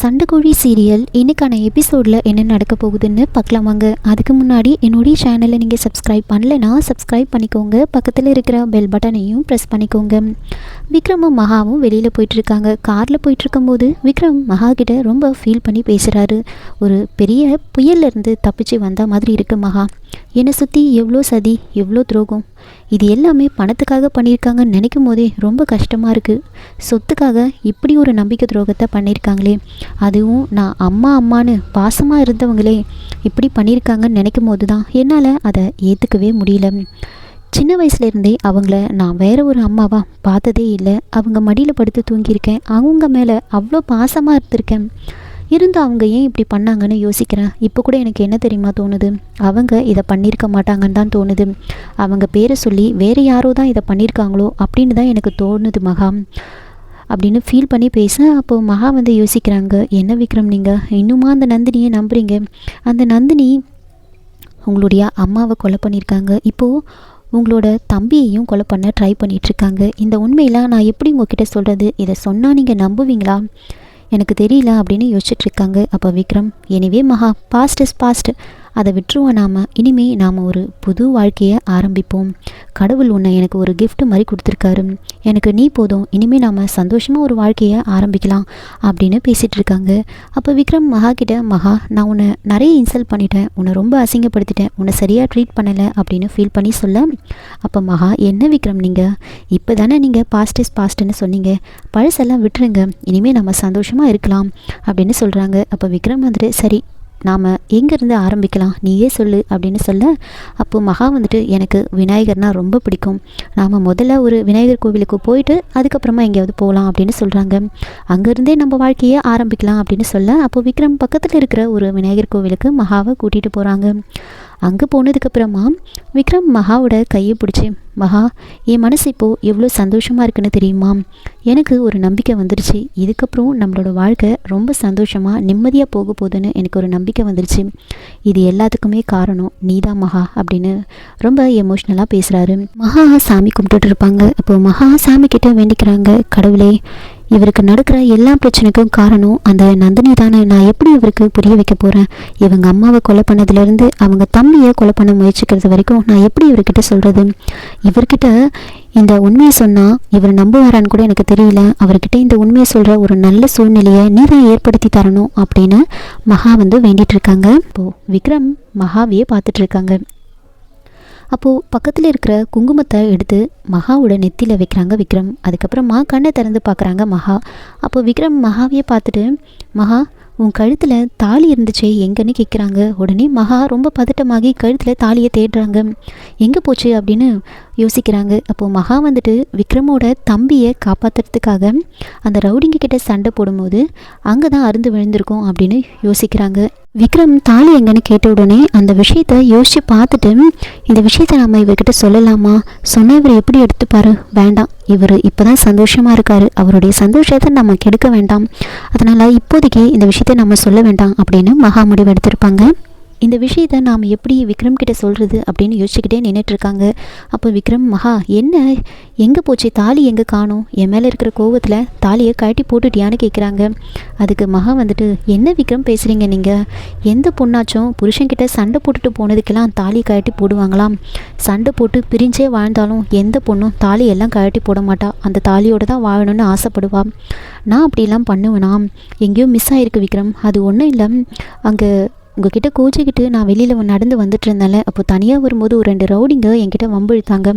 சண்டைக்கோழி serial இன்னைக்கான எபிசோடில் என்ன நடக்க போகுதுன்னு பார்க்கலாம் வாங்க. அதுக்கு முன்னாடி என்னுடைய சேனலை நீங்கள் சப்ஸ்கிரைப் பண்ணலைன்னா சப்ஸ்கிரைப் பண்ணிக்கோங்க. பக்கத்தில் இருக்கிற பெல் பட்டனையும் ப்ரெஸ் பண்ணிக்கோங்க. விக்ரமும் மகாவும் வெளியில் போயிட்டுருக்காங்க. காரில் போயிட்டுருக்கும்போது விக்ரம் மகா கிட்ட ரொம்ப ஃபீல் பண்ணி பேசுகிறாரு ஒரு பெரிய புயல்லேருந்து தப்பிச்சு வந்த மாதிரி இருக்கு மகா. என்னை சுற்றி எவ்வளோ சதி எவ்வளோ துரோகம். இது எல்லாமே பணத்துக்காக பண்ணியிருக்காங்கன்னு நினைக்கும் போதே ரொம்ப கஷ்டமாக இருக்குது சொத்துக்காக இப்படி ஒரு நம்பிக்கை துரோகத்தை பண்ணியிருக்காங்களே. அதுவும் நான் அம்மா அம்மான்னு பாசமாக இருந்தவங்களே இப்படி பண்ணியிருக்காங்கன்னு நினைக்கும் போது தான் என்னால் அதை ஏற்றுக்கவே முடியல. சின்ன வயசுலேருந்தே அவங்கள நான் வேற ஒரு அம்மாவா பார்த்ததே இல்லை. அவங்க மடியில் படுத்து தூங்கியிருக்கேன். அவங்க மேலே அவ்வளோ பாசமாக இருந்திருக்கேன். இருந்து அவங்க ஏன் இப்படி பண்ணாங்கன்னு யோசிக்கிறேன். இப்போ கூட எனக்கு என்ன தெரியுமா தோணுது? அவங்க இதை பண்ணியிருக்க மாட்டாங்கன்னு தான் தோணுது. அவங்க பேரை சொல்லி வேறு யாரோ தான் இதை பண்ணியிருக்காங்களோ அப்படின்னு தான் எனக்கு தோணுது மகா. அப்படின்னு ஃபீல் பண்ணி பேச அப்போது மகா வந்து யோசிக்கிறாங்க என்ன விக்ரம் நீங்கள் இன்னுமா அந்த நந்தினியை நம்புறீங்க? அந்த நந்தினி உங்களுடைய அம்மாவை கொலை பண்ணியிருக்காங்க. இப்போது உங்களோட தம்பியையும் கொலை பண்ண ட்ரை பண்ணிகிட்ருக்காங்க இந்த உண்மையெல்லாம் நான் எப்படி உங்ககிட்ட சொல்கிறது இதை சொன்னால் நீங்கள் நம்புவீங்களா? எனக்கு தெரியல அப்படின்னு யோசிச்சுட்ருக்காங்க அப்போ விக்ரம் எனிவே மகா பாஸ்ட் இஸ் பாஸ்ட் அதை விட்டுருவோம் நாம். இனிமே நாம் ஒரு புது வாழ்க்கையை ஆரம்பிப்போம். கடவுள் உன்னை எனக்கு ஒரு கிஃப்ட் மாதிரி கொடுத்துருக்காரு. எனக்கு நீ போதும். இனிமேல் நாம் சந்தோஷமாக ஒரு வாழ்க்கையை ஆரம்பிக்கலாம் அப்படின்னு பேசிகிட்டு இருக்காங்க. அப்போ விக்ரம் மகா கிட்ட மகா நான் உன்னை நிறைய இன்சல்ட் பண்ணிட்டேன். உன்னை ரொம்ப அசிங்கப்படுத்திட்டேன். உன்னை சரியாக ட்ரீட் பண்ணலை அப்படின்னு ஃபீல் பண்ணி சொல்ல. அப்போ மகா என்ன விக்ரம் நீங்கள் இப்போ தானே நீங்கள் பாஸ்ட் இஸ் பாஸ்ட்னு சொன்னீங்க. பழசெல்லாம் விட்டுருங்க. இனிமேல் நம்ம சந்தோஷமாக இருக்கலாம் அப்படின்னு சொல்கிறாங்க அப்போ விக்ரம் வந்துட்டு சரி நாம் எங்கேருந்து ஆரம்பிக்கலாம்? நீயே சொல்லு அப்படின்னு சொல்ல அப்போது மகா வந்துட்டு எனக்கு விநாயகர்னால் ரொம்ப பிடிக்கும். நாம் முதல்ல ஒரு விநாயகர் கோவிலுக்கு போயிட்டு அதுக்கப்புறமா எங்கேயாவது போகலாம் அப்படின்னு சொல்கிறாங்க அங்கேருந்தே நம்ம வாழ்க்கையை ஆரம்பிக்கலாம் அப்படின்னு சொல்ல அப்போ விக்ரம் பக்கத்தில் இருக்கிற ஒரு விநாயகர் கோவிலுக்கு மகாவை கூட்டிகிட்டு போகிறாங்க அங்கே போனதுக்கப்புறமா விக்ரம் மகாவோட கையை பிடிச்சி மகா என் மனசு இப்போது எவ்வளோ சந்தோஷமாக இருக்குன்னு தெரியுமா? எனக்கு ஒரு நம்பிக்கை வந்துருச்சு. இதுக்கப்புறம் நம்மளோட வாழ்க்கை ரொம்ப சந்தோஷமாக நிம்மதியாக போக போகுதுன்னு எனக்கு ஒரு நம்பிக்கை வந்துருச்சு. இது எல்லாத்துக்குமே காரணம் நீதான் மகா அப்படின்னு ரொம்ப எமோஷ்னலாக பேசுகிறாரு மகா சாமி கும்பிட்டுட்டு இருப்பாங்க. அப்போது மகா சாமி கிட்ட வேண்டிக்கிறாங்க கடவுளே இவருக்கு நடக்கிற எல்லா பிரச்சனைக்கும் காரணம் அந்த நந்தினி தானே. நான் எப்படி இவருக்கு புரிய வைக்க போகிறேன் இவங்க அம்மாவை கொலை பண்ணதுலேருந்து அவங்க தம்பியை கொலை பண்ண முயற்சிக்கிறது வரைக்கும் நான் எப்படி இவர்கிட்ட சொல்கிறது இவர்கிட்ட இந்த உண்மையை சொன்னால் இவர் நம்புவாரான்னு கூட எனக்கு தெரியல. அவர்கிட்ட இந்த உண்மையை சொல்கிற ஒரு நல்ல சூழ்நிலையை நீ தான் ஏற்படுத்தி தரணும் அப்படின்னு மகா வந்து வேண்டிகிட்டு இருக்காங்க. இப்போது விக்ரம் மகாவையே பார்த்துட்டு இருக்காங்க. அப்போது பக்கத்தில் இருக்கிற குங்குமத்தை எடுத்து மகாவோட நெத்தியில் வைக்கிறாங்க விக்ரம். அதுக்கப்புறமா கண்ணை திறந்து பார்க்குறாங்க மகா. அப்போ விக்ரம் மகாவையே பார்த்துட்டு மகா உன் கழுத்தில் தாலி இருந்துச்சே எங்கன்னு கேட்குறாங்க உடனே மகா ரொம்ப பதட்டமாகி கழுத்தில் தாலியை தேடுறாங்க. எங்கே போச்சு அப்படின்னு யோசிக்கிறாங்க. அப்போது மகா வந்துட்டு விக்ரமோட தம்பியை காப்பாற்றுறதுக்காக அந்த ரவுடிங்க கிட்ட சண்டை போடும்போது அங்கே தான் அருந்து விழுந்திருக்கும் அப்படின்னு யோசிக்கிறாங்க. விக்ரம் தாலி எங்கன்னு கேட்ட உடனே அந்த விஷயத்த யோசித்து பார்த்துட்டு இந்த விஷயத்த நம்ம இவர்கிட்ட சொல்லலாமா? சொன்ன இவர் எப்படி எடுத்துப்பாரு? வேண்டாம். இவர் இப்போ தான் சந்தோஷமாக இருக்காரு. அவருடைய சந்தோஷத்தை நம்ம கெடுக்க வேண்டாம். அதனால் இப்போதைக்கு இந்த விஷயத்தை நம்ம சொல்ல வேண்டாம் அப்படின்னு மகா முடிவு எடுத்திருப்பாங்க. இந்த விஷயத்தை நாம் எப்படி விக்ரம் கிட்ட சொல்கிறது அப்படின்னு யோசிச்சுக்கிட்டே நின்றுட்டு இருக்காங்க. அப்போ விக்ரம் மகா என்ன? எங்கே போச்சு? தாலி எங்கே காணும்? என் மேலே இருக்கிற கோவத்தில் தாலியை கழட்டி போட்டுட்டியான்னு கேட்குறாங்க அதுக்கு மகா வந்துட்டு என்ன விக்ரம் பேசுகிறீங்க நீங்கள் எந்த பொண்ணாச்சும் புருஷன்கிட்ட சண்டை போட்டுட்டு போனதுக்கெல்லாம் தாலி கழட்டி போடுவாங்களாம். சண்டை போட்டு பிரிஞ்சே வாழ்ந்தாலும் எந்த பொண்ணும் தாலி எல்லாம் கழட்டி போட மாட்டா. அந்த தாலியோட தான் வாழணும்னு ஆசைப்படுவா. நான் அப்படிலாம் பண்ணுவேனா எங்கேயோ மிஸ் ஆகிருக்கு விக்ரம். அது ஒன்றும் இல்லை. அங்கே உங்ககிட்ட கோச்சிக்கிட்டு நான் வெளியில் நடந்து வந்துட்டு இருந்தேன்ல அப்போ தனியாக வரும்போது ஒரு ரெண்டு ரவுடிங்க என்கிட்ட வம்பு இழுத்தாங்க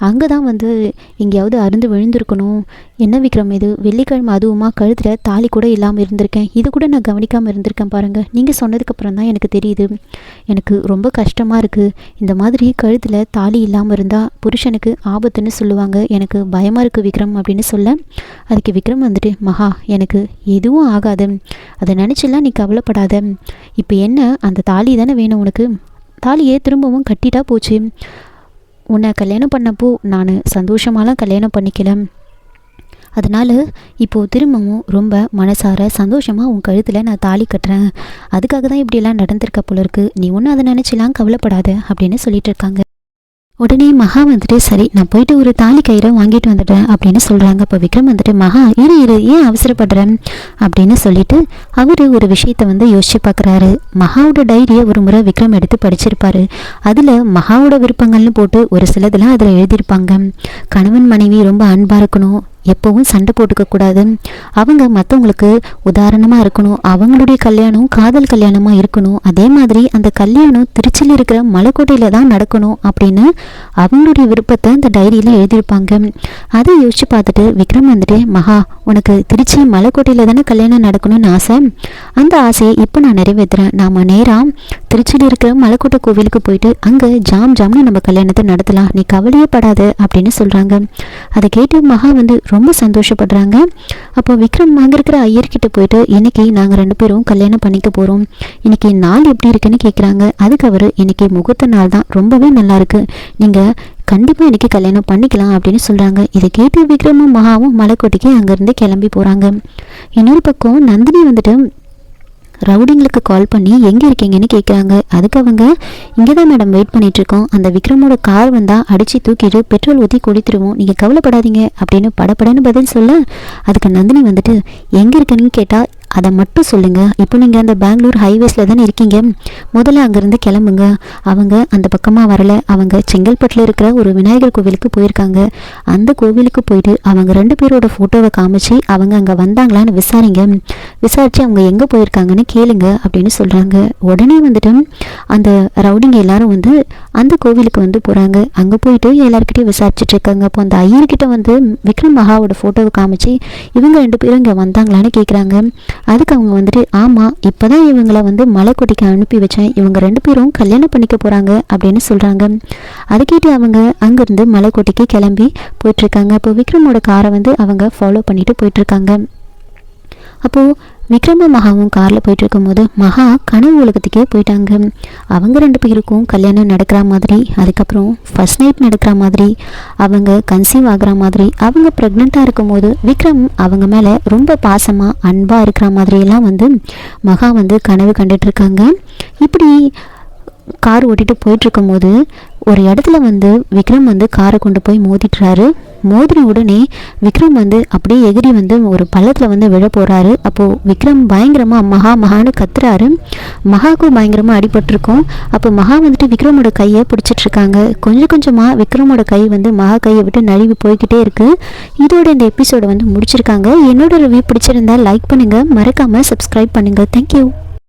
அங்கே தான் வந்து எங்கேயாவது அருந்து விழுந்திருக்கணும் என்ன விக்ரம் இது? வெள்ளிக்கிழமை அதுவுமா கழுத்தில் தாலி கூட இல்லாமல் இருந்திருக்கேன். இது கூட நான் கவனிக்காமல் இருந்திருக்கேன் பாருங்கள் நீங்கள் சொன்னதுக்கப்புறம் தான் எனக்கு தெரியுது. எனக்கு ரொம்ப கஷ்டமாக இருக்குது இந்த மாதிரி கழுத்தில் தாலி இல்லாமல் இருந்தால் புருஷனுக்கு ஆபத்துன்னு சொல்லுவாங்க. எனக்கு பயமாக இருக்குது விக்ரம் அப்படின்னு சொல்ல. அதுக்கு விக்ரம் வந்துட்டு மகா எனக்கு எதுவும் ஆகாது. அதை நினச்சிலாம் நீ கவலைப்படாத. இப்போ என்ன? அந்த தாலி தானே வேணும் உனக்கு. தாலியே திரும்பவும் கட்டிட்டா போச்சு. உன்னை கல்யாணம் பண்ணப்போ நான் சந்தோஷமாலாம் கல்யாணம் பண்ணிக்கல. அதனால் இப்போது திரும்பவும் ரொம்ப மனசார சந்தோஷமாக உன் கழுத்தில் நான் தாலி கட்டுறேன். அதுக்காக தான் இப்படியெல்லாம் நடந்திருக்க போல இருக்கு. நீ ஒன்றும் அதை நினச்சிலாம் கவலைப்படாத அப்படின்னு சொல்லிட்டு இருக்காங்க. உடனே மகா வந்துட்டு சரி நான் போயிட்டு ஒரு தாலி கயிறை வாங்கிட்டு வந்துட்டேன் அப்படின்னு சொல்கிறாங்க அப்போ விக்ரம் வந்துட்டு மகா இரு இரு ஏன் அவசரப்படுறேன் அப்படின்னு சொல்லிட்டு அவர் ஒரு விஷயத்தை வந்து யோசிச்சு பார்க்குறாரு மகாவோட டைரியை ஒரு முறை விக்ரம் எடுத்து படிச்சிருப்பாரு. அதில் மகாவோட விருப்பங்கள்னு போட்டு ஒரு சிலதெல்லாம் அதில் எழுதியிருப்பாங்க. கணவன் மனைவி ரொம்ப அன்பாக இருக்கணும். எப்போவும் சண்டை போட்டுக்க கூடாது. அவங்க மற்றவங்களுக்கு உதாரணமாக இருக்கணும். அவங்களுடைய கல்யாணம் காதல் கல்யாணமாக இருக்கணும். அதே மாதிரி அந்த கல்யாணம் திருச்சியில் இருக்கிற மலைக்கோட்டையில் தான் நடக்கணும் அப்படின்னு அவங்களுடைய விருப்பத்தை அந்த டைரியில் எழுதியிருப்பாங்க. அதை யோசிச்சு பார்த்துட்டு விக்ரம் வந்துட்டு மகா உனக்கு திருச்சி மலைக்கோட்டையில் தானே கல்யாணம் நடக்கணும்னு ஆசை? அந்த ஆசையை இப்போ நான் நிறைவேற்றுறேன் நாம் நேராக திருச்சியில் இருக்கிற மலைக்கோட்டை கோவிலுக்கு போயிட்டு அங்கே ஜாம் ஜாம்னு நம்ம கல்யாணத்தை நடத்தலாம். நீ கவலையே படாத அப்படின்னு சொல்கிறாங்க அதை கேட்டு மகா வந்து ரொம்ப சந்தோஷப்படுறாங்க. அப்போ விக்ரம் அங்கே இருக்கிற ஐயர்கிட்ட போயிட்டு இன்னைக்கு நாங்கள் ரெண்டு பேரும் கல்யாணம் பண்ணிக்க போகிறோம் இன்னைக்கு நாள் எப்படி இருக்குன்னு கேட்குறாங்க அதுக்கு அவர் இன்னைக்கு முகூர்த்த நாள் தான். ரொம்பவே நல்லாயிருக்கு நீங்கள் கண்டிப்பாக இன்றைக்கி கல்யாணம் பண்ணிக்கலாம் அப்படின்னு சொல்கிறாங்க இதை கேட்டு விக்ரமும் மகாவும் மலைக்கோட்டைக்கு அங்கேருந்து கிளம்பி போகிறாங்க இன்னொரு பக்கம் நந்தினி வந்துட்டு ரவுடிங்களுக்கு கால் பண்ணி எங்கே இருக்கீங்கன்னு கேட்குறாங்க அதுக்கு அவங்க இங்கே தான் மேடம் வெயிட் பண்ணிகிட்ருக்கோம் அந்த விக்ரமோட கார் வந்தால் அடித்து தூக்கிட்டு பெட்ரோல் ஊற்றி கொடுத்துருவோம் நீங்கள் கவலைப்படாதீங்க. அப்படின்னு படப்படன்னு பதில் சொல்ல அதுக்கு நந்தினி வந்துட்டு எங்கே இருக்கேன்னு கேட்டால் அதை மட்டும் சொல்லுங்கள் இப்போ நீங்கள் அந்த பெங்களூர் ஹைவேஸில் தானே இருக்கீங்க. முதல்ல அங்கேருந்து கிளம்புங்க. அவங்க அந்த பக்கமாக வரல. அவங்க செங்கல்பட்டில் இருக்கிற ஒரு விநாயகர் கோவிலுக்கு போயிருக்காங்க. அந்த கோவிலுக்கு போயிட்டு அவங்க ரெண்டு பேரோட ஃபோட்டோவை காமிச்சு அவங்க அங்கே வந்தாங்களான்னு விசாரிங்க. விசாரித்து அவங்க எங்கே போயிருக்காங்கன்னு கேளுங்க அப்படின்னு சொல்கிறாங்க உடனே வந்துட்டு அந்த ரவுடிங்க எல்லாரும் வந்து அந்த கோவிலுக்கு வந்து போகிறாங்க அங்கே போயிட்டு எல்லாருக்கிட்டையும் விசாரிச்சுட்டு இருக்காங்க அப்போ அந்த ஐயர்கிட்ட வந்து விக்ரம் மகாவோட ஃபோட்டோவை காமிச்சு இவங்க ரெண்டு பேரும் இங்கே வந்தாங்களான்னு கேட்குறாங்க அதுக்கு அவங்க வந்துட்டு ஆமாம் இப்போ தான் இவங்களை வந்து மலைக்கொட்டிக்கு அனுப்பி வச்சேன். இவங்க ரெண்டு பேரும் கல்யாணம் பண்ணிக்க போகிறாங்க அப்படின்னு சொல்கிறாங்க அதை கேட்டு அவங்க அங்கேருந்து மலைக்கோட்டைக்கு கிளம்பி போயிட்டுருக்காங்க அப்போ விக்ரமோட காரை வந்து அவங்க ஃபாலோ பண்ணிட்டு போயிட்டுருக்காங்க அப்போது விக்ரமும் மகாவும் காரில் போயிட்டு இருக்கும்போது மகா கனவு உலகத்துக்கே போயிட்டாங்க. அவங்க ரெண்டு பேருக்கும் கல்யாணம் நடக்கிற மாதிரி அதுக்கப்புறம் ஃபர்ஸ்ட் நைட் நடக்கிற மாதிரி அவங்க கன்சீவ் ஆகிற மாதிரி அவங்க ப்ரெக்னெண்ட்டாக இருக்கும்போது விக்ரம் அவங்க மேலே ரொம்ப பாசமாக அன்பாக இருக்கிற மாதிரியெல்லாம் வந்து மகா வந்து கனவு கண்டுட்ருக்காங்க. இப்படி கார் ஓட்டிகிட்டு போயிட்டுருக்கும்போது ஒரு இடத்துல வந்து விக்ரம் வந்து காரை கொண்டு போய் மோதிட்டுறாரு. மோதின உடனே விக்ரம் வந்து அப்படியே எகிரி வந்து ஒரு பள்ளத்தில் வந்து விழ போகிறாரு அப்போது விக்ரம் பயங்கரமாக மகா மகான்னு கத்துறாரு. மகாக்கும் பயங்கரமாக அடிபட்டிருக்கும். அப்போ மகா வந்துட்டு விக்ரமோட கையை பிடிச்சிட்ருக்காங்க. கொஞ்சம் கொஞ்சமாக விக்ரமோட கை வந்து மகா கையை விட்டு நழுவி போய்கிட்டே இருக்குது இதோட இந்த எபிசோடை வந்து முடிச்சிருக்காங்க. என்னோட ரிவ்யூ பிடிச்சிருந்தா லைக் பண்ணுங்கள் மறக்காமல் சப்ஸ்கிரைப் பண்ணுங்கள் தேங்க்யூ